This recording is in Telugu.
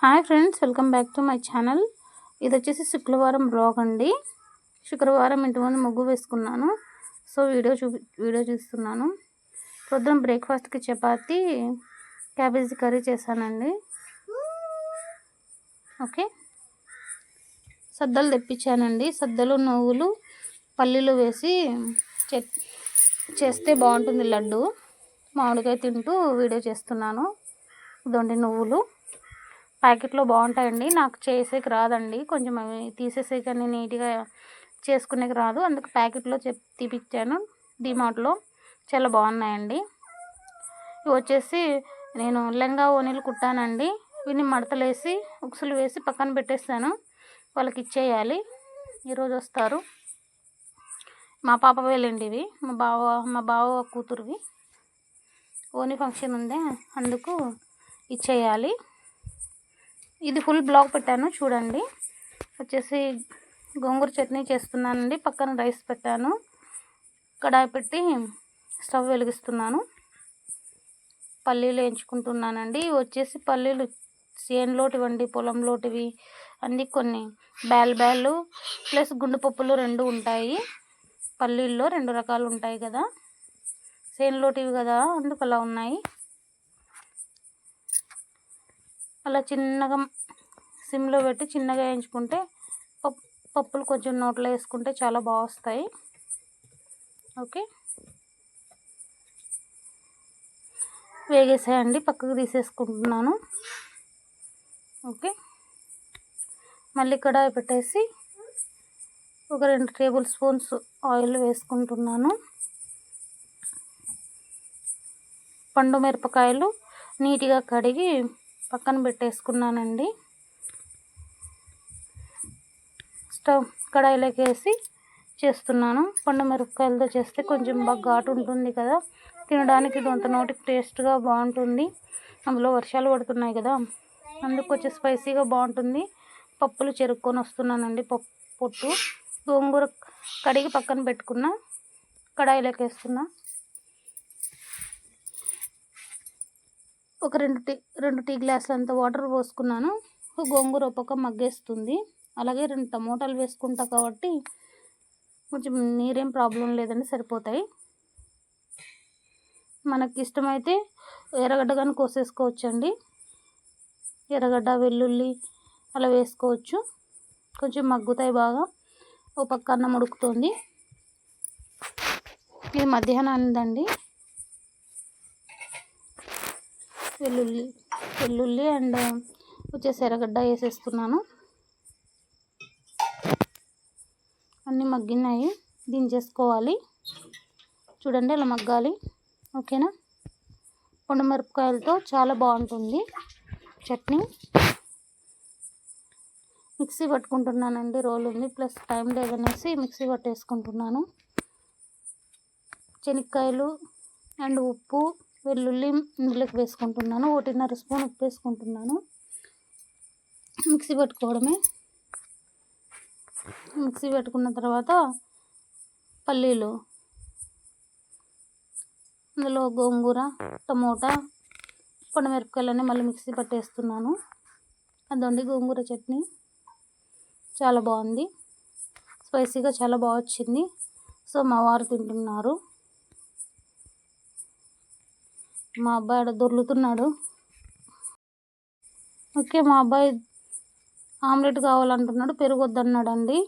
Hi friends welcome back to my channel. ఇది వచ్చేసి శుక్రవారం బ్లాగ్ అండి. శుక్రవారం ఇంటి ముందు ముగ్గు వేసుకున్నాను. సో వీడియో చూ వీడియో చూస్తున్నాను. పొద్దున బ్రేక్ఫాస్ట్కి చపాతి క్యాబేజీ కర్రీ చేశానండి. ఓకే. సద్దలు తెప్పించానండి. సద్దలు నువ్వులు పల్లీలు వేసి చేస్తే బాగుంటుంది లడ్డు. మామిడికాయ తింటూ వీడియో చేస్తున్నాను. ఇదండి నువ్వులు. ప్యాకెట్లో బాగుంటాయండి. నాకు చేసేకి రాదండి. కొంచెం అవి తీసేసే కానీ నీట్గా చేసుకునేకి రాదు. అందుకు ప్యాకెట్లో చెప్ తీపిచ్చాను. డిమార్ట్లో చాలా బాగున్నాయండి. ఇవి వచ్చేసి నేను లెంగా ఓనీలు కుట్టానండి. వీటిని మడతలేసి ఉక్సులు వేసి పక్కన పెట్టేస్తాను. వాళ్ళకి ఇచ్చేయాలి. ఈరోజు వస్తారు. మా పాప వెళ్ళండి ఇవి. మా బావ మా బావ కూతురువి. ఓని ఫంక్షన్ ఉందే. అందుకు ఇచ్చేయాలి. ఇది ఫుల్ బ్లాక్ పెట్టాను చూడండి. వచ్చేసి గోంగూర చట్నీ చేస్తున్నానండి. పక్కన రైస్ పెట్టాను. కడాయి పెట్టి స్టవ్ వెలిగిస్తున్నాను. పల్లీలు వేయించుకుంటున్నానండి. వచ్చేసి పల్లీలు చేనులోటివండి పొలంలోటివి అన్ని కొన్ని బ్యాల్ బ్యాలు ప్లస్ గుండెపప్పులు రెండు ఉంటాయి. పల్లీల్లో రెండు రకాలు ఉంటాయి కదా. చేనులోటివి కదా అందుకు అలా ఉన్నాయి. అలా చిన్నగా సిమ్లో పెట్టి చిన్నగా వేయించుకుంటే పప్పు పప్పులు కొంచెం నోట్లో వేసుకుంటే చాలా బాగా వస్తాయి. ఓకే? వేగేసాయండి పక్కకు తీసేసుకుంటున్నాను. ఓకే? మళ్ళీ కడాయి పెట్టేసి ఒక రెండు టేబుల్ స్పూన్స్ ఆయిల్ వేసుకుంటున్నాను. పండు మిరపకాయలు నీట్గా కడిగి పక్కన పెట్టేసుకున్నానండి. స్టవ్ కడాయిలోకి వేసి చేస్తున్నాను. పండు మిరపకాయలతో చేస్తే కొంచెం బాగా ఘాటు ఉంటుంది కదా. తినడానికి కొంత నోటికి టేస్ట్గా బాగుంటుంది. అందులో వర్షాలు పడుతున్నాయి కదా. అందుకు వచ్చి స్పైసీగా బాగుంటుంది. పప్పులు చెరుక్కొని వస్తున్నానండి పప్పు పొట్టు. గోంగూర కడిగి పక్కన పెట్టుకున్న. కడాయిలోకి వేస్తున్నా ఒక రెండు టీ రెండు టీ గ్లాసులు అంత వాటర్ పోసుకున్నాను. గోంగూర ఒక్కొక్క మగ్గేస్తుంది. అలాగే రెండు టమోటాలు వేసుకుంటా కాబట్టి కొంచెం నీరేం ప్రాబ్లం లేదండి సరిపోతాయి. మనకి ఇష్టమైతే ఎర్రగడ్డ కానీ కోసేసుకోవచ్చండి. ఎర్రగడ్డ వెల్లుల్లి అలా వేసుకోవచ్చు. కొంచెం మగ్గుతాయి బాగా. ఓ పక్క అన్నం ఉడుకుతుంది. ఇది మధ్యాహ్నం వెల్లుల్లి వెల్లుల్లి అండ్ వచ్చేసి ఎర్రగడ్డ వేసేస్తున్నాను. అన్నీ మగ్గినాయి. దించేసుకోవాలి. చూడండి ఇలా మగ్గాలి. ఓకేనా? మిరపకాయలతో చాలా బాగుంటుంది. చట్నీ. మిక్సీ పట్టుకుంటున్నానండి. రోల్ ఉంది. ప్లస్ టైం లేదనేసి మిక్సీ పట్టేసుకుంటున్నాను. శనక్కాయలు అండ్ ఉప్పు వెల్లుల్లి ఇందులోకి వేసుకుంటున్నాను ఒకటిన్నర స్పూన్ ఉప్పు వేసుకుంటున్నాను. మిక్సీ పెట్టుకోవడమే. మిక్సీ పెట్టుకున్న తర్వాత పల్లీలు అందులో గోంగూర టమోటా మిరపకాయలన్నీ మళ్ళీ మిక్సీ పట్టేస్తున్నాను. అదండి గోంగూర చట్నీ. చాలా బాగుంది. స్పైసీగా చాలా బాగా వచ్చింది. సో మా వారు తింటున్నారు. మా అబ్బాయి ఆడ దొర్లుతున్నాడు. ఓకే మా అబ్బాయి ఆమ్లెట్ కావాలంటున్నాడు పెరుగు వద్దన్నాడండి